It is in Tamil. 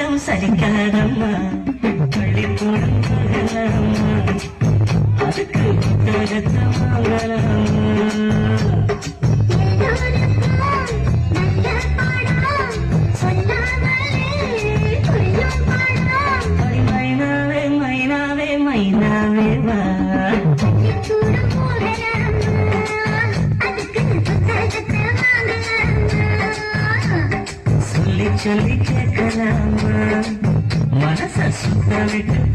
புது பாடம் சரிக்காதம்மா. பள்ளிக்கூடம் அதுக்கு புத்தகத்தை மைனாவே மைனாவே மைனாவே வா சொல்லி சொல்லி Miami.